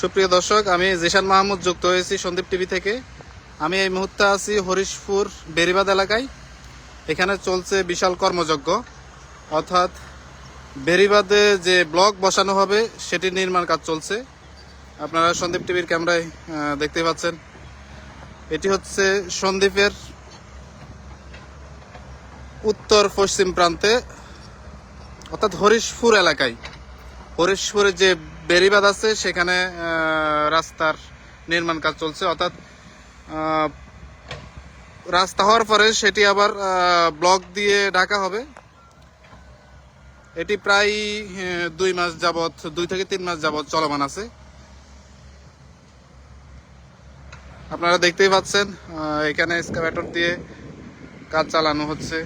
সুপ্রিয় দর্শক, আমি জিশান মাহমুদ যুক্ত হয়েছি সন্দীপ টিভি থেকে। আমি এই মুহূর্তে আছি হরিশপুর বেরিবাদ এলাকায়। এখানে চলছে বিশাল কর্মযজ্ঞ। অর্থাৎ বেরিবাদে যে ব্লক বসানো হবে সেটির নির্মাণ কাজ চলছে। আপনারা সন্দীপ টিভির ক্যামেরায় দেখতে পাচ্ছেন। এটি হচ্ছে সন্দ্বীপের উত্তর পশ্চিম প্রান্তে, অর্থাৎ হরিশপুর এলাকায়। হরিশপুরের যে বেরিবাদ আছে, সেখানে রাস্তার নির্মাণ কাজ চলছে। অর্থাৎ রাস্তা হওয়ার পরে সেটি আবার ব্লক দিয়ে ঢাকা হবে। এটি প্রায় দুই মাস যাবৎ, দুই থেকে তিন মাস যাবৎ চলমান আছে। আপনারা দেখতেই পাচ্ছেন এখানে এক্সকাভেটর দিয়ে কাজ চালানো হচ্ছে।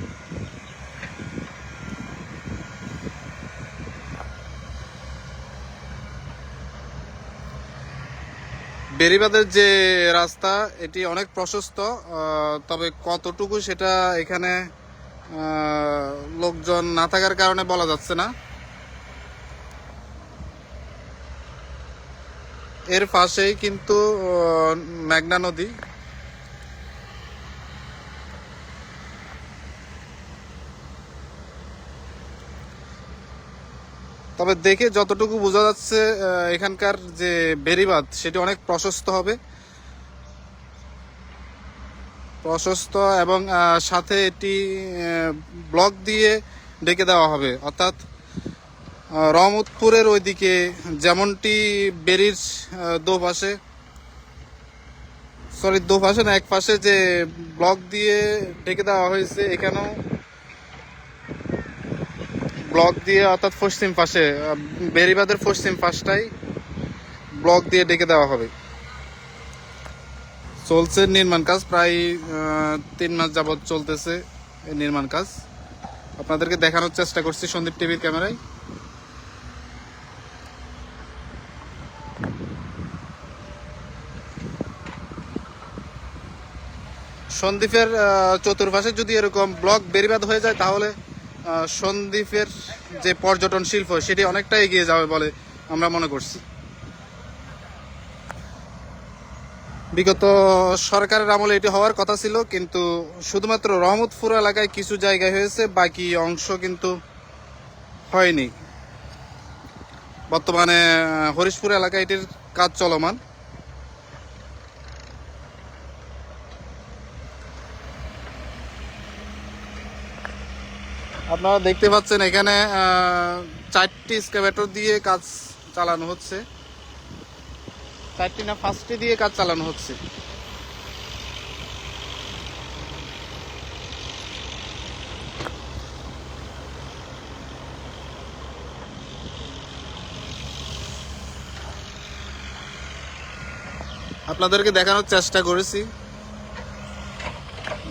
বেরিবাদের যে রাস্তা, এটি অনেক প্রশস্ত তবে কতটুকু সেটা এখানে লোকজন না থাকার কারণে বলা যাচ্ছে না। এর পাশেই কিন্তু মেঘনা নদী। তবে দেখে যতটুকু বোঝা যাচ্ছে এখানকার যে বেরিবাদ সেটি অনেক প্রশস্ত হবে। প্রশস্ত এবং সাথে এটি ব্লক দিয়ে ডেকে দেওয়া হবে। অর্থাৎ রহমতপুরের ওইদিকে যেমনটি বেরির দোপাশে সরি দোপাশে না এক পাশে যে ব্লক দিয়ে ডেকে দেওয়া হয়েছে, এখানেও ব্লক দিয়ে অর্থাৎ পশ্চিম পাশে বেরিবাদের পশ্চিম পাশটাই ব্লক দিয়ে ডেকে দেওয়া হবে। চলছে নির্মাণ কাজ প্রায় তিন মাস যাবৎ চলতেছে এই নির্মাণ কাজ। আপনাদেরকে দেখানোর চেষ্টা করছি সন্দীপ টিভির ক্যামেরায়। সন্দ্বীপের আহ, চতুর্পাশে যদি এরকম ব্লক বেরিবাদ হয়ে যায় তাহলে সন্দ্বীপের যে পর্যটন শিল্প, সেটি অনেকটা এগিয়ে যাবে বলে আমরা মনে করছি। বিগত সরকারের আমলে এটি হওয়ার কথা ছিল, কিন্তু শুধুমাত্র রহমতপুর এলাকায় কিছু জায়গায় হয়েছে, বাকি অংশ কিন্তু হয়নি। বর্তমানে হরিশপুর এলাকায় এটির কাজ চলমান। আপনারা দেখতে পাচ্ছেন এখানে চারটি স্ক্যাভেটর দিয়ে কাজ চালানো হচ্ছে। চারটি না পাঁচটি দিয়ে কাজ চালানো হচ্ছে। আপনাদেরকে দেখানোর চেষ্টা করেছি।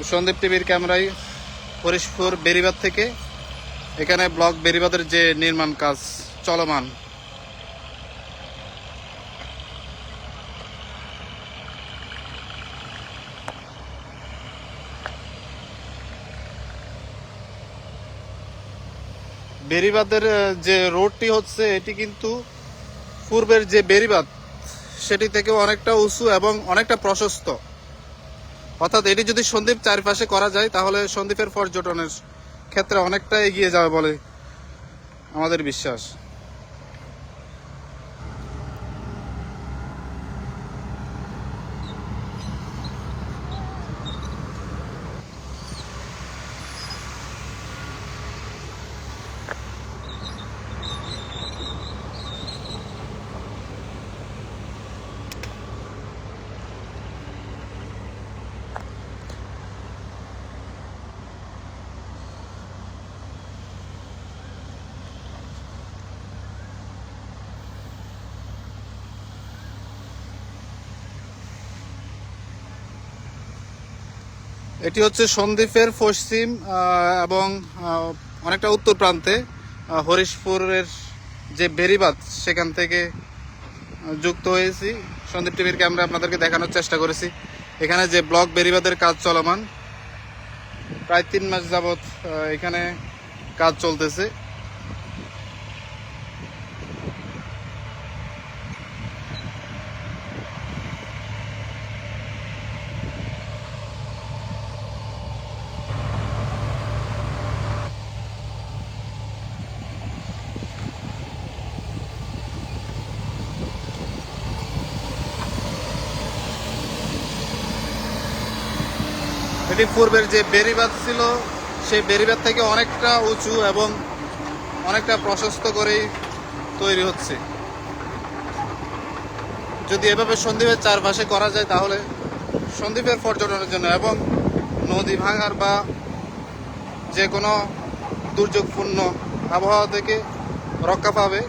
সন্দীপ টিভির ক্যামেরায় হরিশপুর বেরিবার থেকে এখানে ব্লক বেরিবাদের যে নির্মাণ কাজ চলমান। বেরিবাদের যে রোডটি হচ্ছে, এটি কিন্তু পূর্বের যে বেরিবাদ, সেটি থেকে অনেকটা উঁচু এবং অনেকটা প্রশস্ত। অর্থাৎ এটি যদি সন্দ্বীপ চারপাশে করা যায়, তাহলে সন্দ্বীপের পর্যটনের ক্ষেত্রে অনেকটা এগিয়ে যাবে বলে আমাদের বিশ্বাস। এটি হচ্ছে সন্দ্বীপের পশ্চিম এবং অনেকটা উত্তর প্রান্তে হরিশপুরের যে বেরিবাদ সেখান থেকে যুক্ত হয়েছি। সন্দীপ টিভির ক্যামেরা আপনাদেরকে দেখানোর চেষ্টা করেছি। এখানে যে ব্লক বেরিবাদের কাজ চলমান, প্রায় তিন মাস যাবৎ এখানে কাজ চলতেছে। এটি পূর্বের যে বেরিবাদ ছিল, সেই বেরিবাদ থেকে অনেকটা উঁচু এবং অনেকটা প্রশস্ত করেই তৈরি হচ্ছে। যদি এভাবে সন্দ্বীপের চারপাশে করা যায়, তাহলে সন্দ্বীপের পর্যটনের জন্য এবং নদী ভাঙার বা যে কোনো দুর্যোগপূর্ণ আবহাওয়া থেকে রক্ষা পাবে।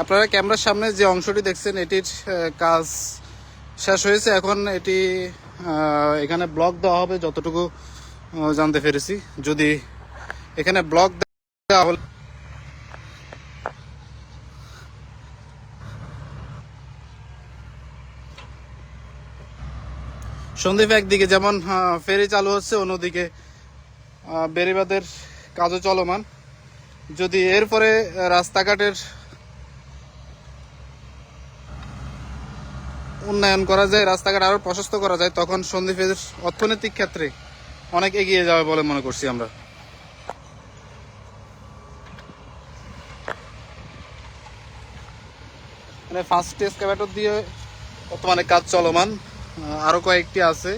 আপনারা ক্যামেরার সামনে যে অংশটি দেখছেন, এটির কাজ শেষ হয়েছে। এখন এটি এখানে ব্লক দেওয়া হবে যতটুকু জানতে পেরেছি। যদি এখানে ব্লক দেওয়া হলে সন্দীপ, একদিকে যেমন ফেরি চালু হচ্ছে, অন্যদিকে বেড়িবাঁধের কাজও চলমান। যদি এরপরে রাস্তাঘাটের উন্নয়ন করা যায়, রাস্তাঘাট আরও প্রশস্ত করা যায়, তখন সন্দ্বীপের অর্থনৈতিক ক্ষেত্রে অনেক এগিয়ে যাবে বলে মনে করছি আমরা। মানে ফার্স্ট এসকাভেটর দিয়ে বর্তমানে কাজ চলমান। আরও আরও কয়েকটি আছে।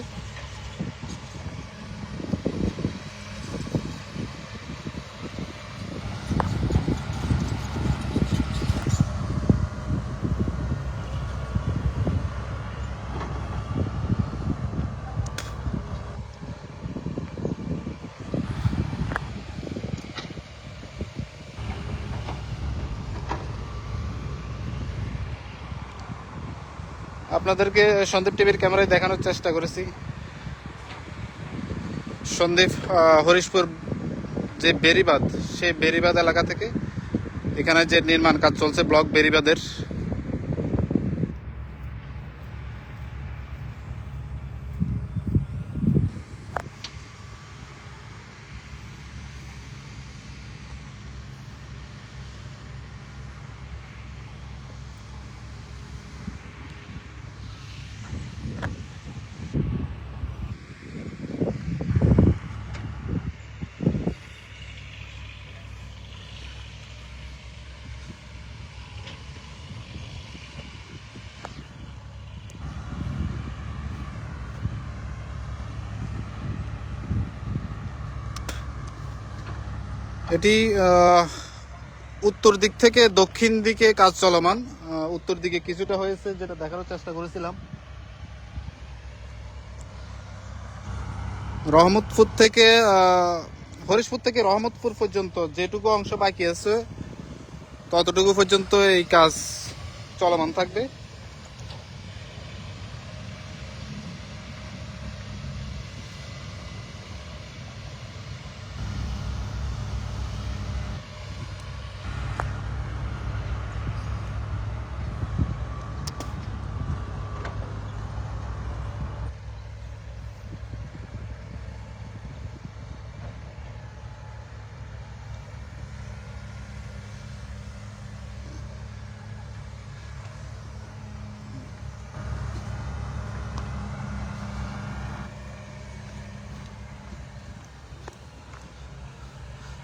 আপনাদেরকে সন্দীপ টিভির ক্যামেরায় দেখানোর চেষ্টা করেছি। সন্দীপ হরিশপুর যে বেরিবাদ সেই বেরিবাদ এলাকা থেকে এখানে যে নির্মাণ কাজ চলছে, ব্লক বেরিবাদের এটি উত্তর দিক থেকে দক্ষিণ দিকে কাজ চলমান। উত্তর দিকে কিছুটা হয়েছে, যেটা দেখানোর চেষ্টা করেছিলাম। রহমতপুর থেকে হরিশপুর থেকে রহমতপুর পর্যন্ত যেটুকু অংশ বাকি আছে, ততটুকু পর্যন্ত এই কাজ চলমান থাকবে।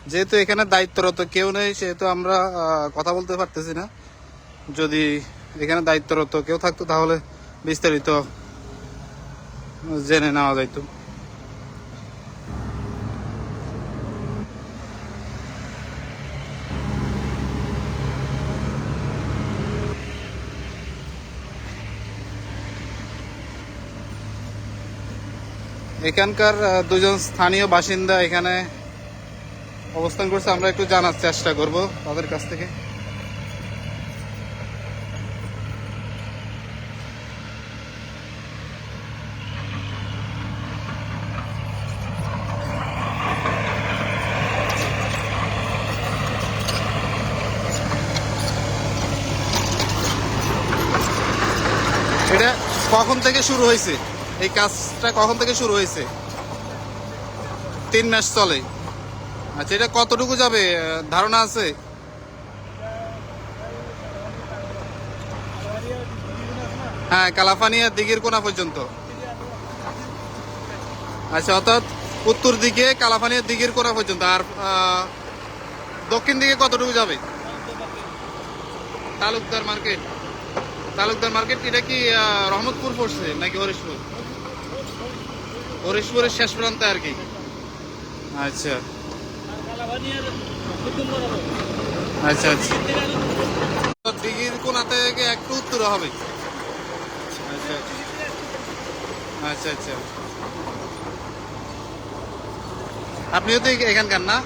যেহেতু এখানে দায়িত্বরত কেউ নেই, সেহেতু আমরা কথা বলতে পারতেছি না। যদি এখানে দায়িত্বরত কেউ থাকতো, তাহলে বিস্তারিত জেনে নেওয়া যাইতো। এখানকার দুজন স্থানীয় বাসিন্দা এখানে অবস্থান করছে, আমরা একটু জানার চেষ্টা করব তাদের কাছ থেকে। এটা কখন থেকে শুরু হয়েছে? এই কাজটা কখন থেকে শুরু হয়েছে? তিন মাস চলে। আচ্ছা এটা কতটুকু যাবে? ধারণা আছে? হ্যাঁ কালাফানিয়া দিঘির কোনা পর্যন্ত। আচ্ছা অর্থাৎ উত্তর দিকে, কালাফানিয়া দিঘির কোনা পর্যন্ত। আর দক্ষিণ দিকে কতটুকু যাবে? তালুকদার মার্কেট। তালুকদার মার্কেট এটা কি রহমতপুর পড়ছে নাকি হরিশপুর? হরিশপুরের শেষ প্রান্তে আর কি। আচ্ছা। আচ্ছা আচ্ছা। দিঘির কোনা থেকে একটু উত্তর হবে। আচ্ছা আচ্ছা। আপনিও তো এখানকার না?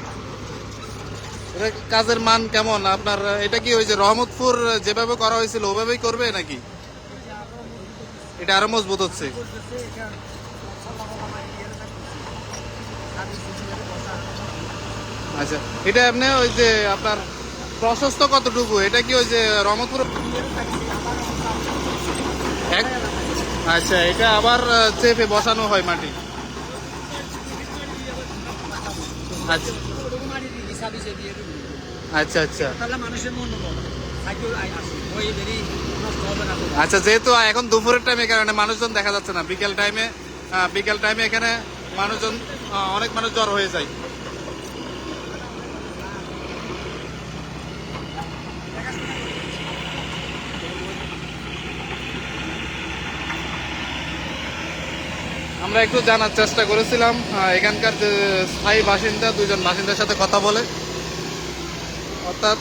কাজের মান কেমন? আপনার, এটা কি ওই যে রহমতপুর যেভাবে করা হয়েছিল, ওভাবেই করবে নাকি? এটা আরও মজবুত হচ্ছে। আচ্ছা এটা আপনি ওই যে আপনার প্রশস্ত কতটুকু? এটা কি ওই যে রহমতপুর এক আচ্ছা এটা আবার চেপে বসানো হয় মাটি। আচ্ছা। আচ্ছা আচ্ছা। আচ্ছা যেহেতু এখন দুপুরের টাইমে কারণে মানুষজন দেখা যাচ্ছে না, বিকেল টাইমে বিকেল টাইমে এখানে মানুষজন অনেক মানুষ জ্বর হয়ে যায়। আমরা একটু জানার চেষ্টা করেছিলাম এখানকার যে স্থায়ী বাসিন্দা দুজন বাসিন্দার সাথে কথা বলে। অর্থাৎ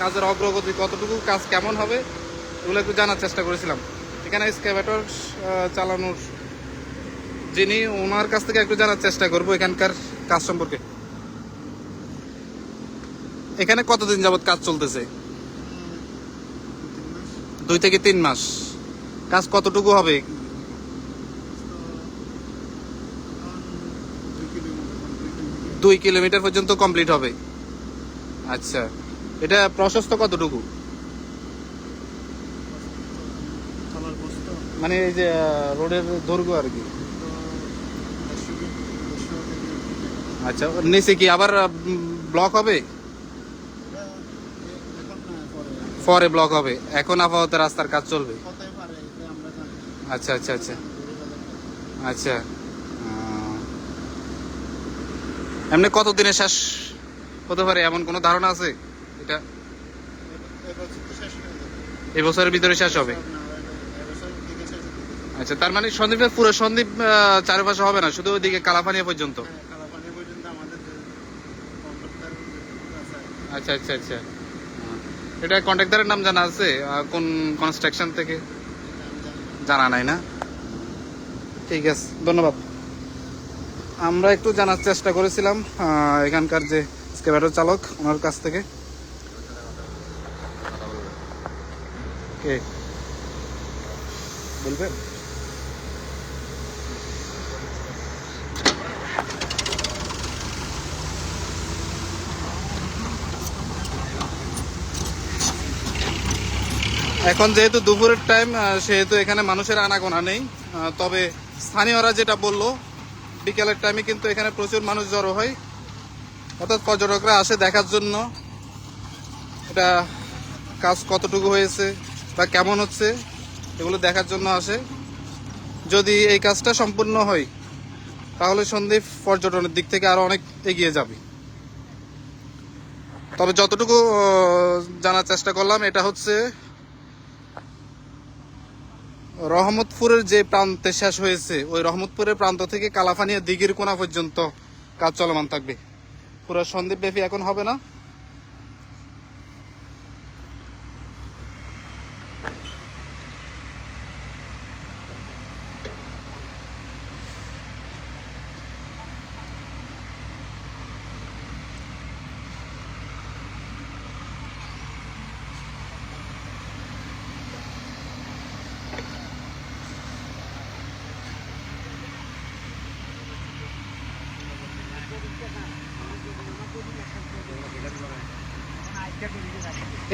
কাজের অগ্রগতি কতটুকু কাজ কেমন হবে এগুলো একটু জানার চেষ্টা করেছিলাম। এখানে স্ক্যাভেটর চালানোর যিনি ওনার কাছ থেকে একটু জানার চেষ্টা করব এখানকার কাজ সম্পর্কে। এখানে কতদিন যাবত কাজ চলতেছে? দুই থেকে তিন মাস। কাজ কতটুকু হবে? দুই কিলোমিটার পর্যন্ত কমপ্লিট হবে। আচ্ছা এটা প্রশস্ত কতটুকু? মানে এই যে রোডের দৈর্ঘ্য আর কি। আচ্ছা নিচে কি আবার ব্লক হবে? পরে ব্লক হবে। এখন আপাতত রাস্তার কাজ চলবে। আচ্ছা আচ্ছা আচ্ছা। আচ্ছা। এমনি কত দিনে শেষ হতে পারে? এমন কোনো ধারণা আছে? এটা? এই বছরের ভিতরে শেষ হবে? আচ্ছা তার মানে সন্দ্বীপের পুরো সন্দ্বীপ চারপাশে হবে না শুধু ওইদিকে কালাপানিয়া পর্যন্ত? আচ্ছা আচ্ছা আচ্ছা। এটা কন্ট্রাক্টরের নাম জানা আছে? কোন কনস্ট্রাকশন থেকে? জানা নাই না? ঠিক আছে ধন্যবাদ। আমরা একটু জানার চেষ্টা করেছিলাম এখানকার যে স্কেভারের চালক, ওনার কাছ থেকে। বলবেন? এখন যেহেতু দুপুরের টাইম সেহেতু এখানে মানুষের আনাগোনা নেই তবে স্থানীয়রা যেটা বলল বিকেলের টাইমে কিন্তু এখানে প্রচুর মানুষ জড়ো হয়। অর্থাৎ পর্যটকরা আসে দেখার জন্য। এটা কাজ কতটুকু হয়েছে বা কেমন হচ্ছে, এগুলো দেখার জন্য আসে। যদি এই কাজটা সম্পূর্ণ হয়, তাহলে সন্দ্বীপ পর্যটনের দিক থেকে আরও অনেক এগিয়ে যাবে। তবে যতটুকু জানার চেষ্টা করলাম, এটা হচ্ছে রহমতপুরের যে প্রান্তে শেষ হয়েছে, ওই রহমতপুরের প্রান্ত থেকে কালাফানিয়া দিঘির কোনা পর্যন্ত কাজ চলমান থাকবে। পুরো সন্দ্বীপ ব্যাপী এখন হবে না?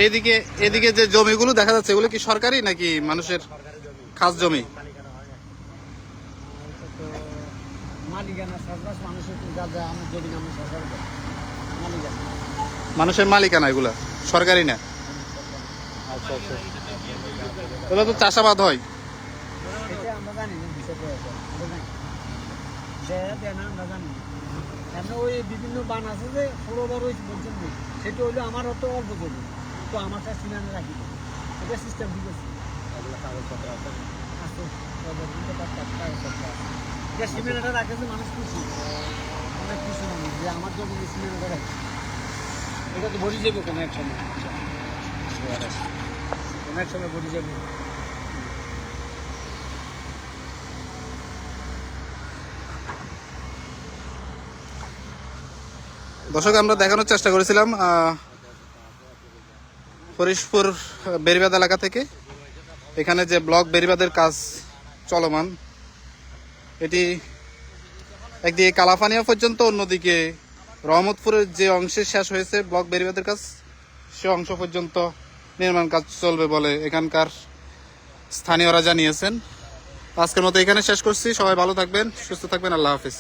এদিকে এদিকে যে জমিগুলো দেখা যাচ্ছে, এগুলো কি সরকারি নাকি মানুষের খাস জমি? মানুষের মালিকানা এগুলা, সরকারি না? তো চাষাবাদ হয়। দেয় দেয় না আমরা জানি না। ওই বিভিন্ন বান আছে যে ষোলো বলছেন না সেটা হইল আমার অত অল্প জমি। তো আমার কাছে সিনানে রাখি এটা সিস্টেম ঠিক আছে। কাগজপত্র আছে। এটা সিমেন্টটা রাখেছে মানুষ খুশি অনেক খুশি মানুষ। যে আমার জমি সিমেন্টটা রাখে। এটা তো ভরি যাবে কোনো এক সময়। কোনো এক সময় ভরি যাবে। দর্শক আমরা দেখানোর চেষ্টা করেছিলাম হরিশপুর বেরিবাদ এলাকা থেকে। এখানে যে ব্লক বেরিবাদের কাজ চলমান, এটি একদিকে কালাফানিয়া পর্যন্ত, অন্যদিকে রহমতপুরের যে অংশে শেষ হয়েছে ব্লক বেরিবাদের কাজ, সে অংশ পর্যন্ত নির্মাণ কাজ চলবে বলে এখানকার স্থানীয়রা জানিয়েছেন। আজকের মতো এখানে শেষ করছি। সবাই ভালো থাকবেন, সুস্থ থাকবেন। আল্লাহ হাফিজ।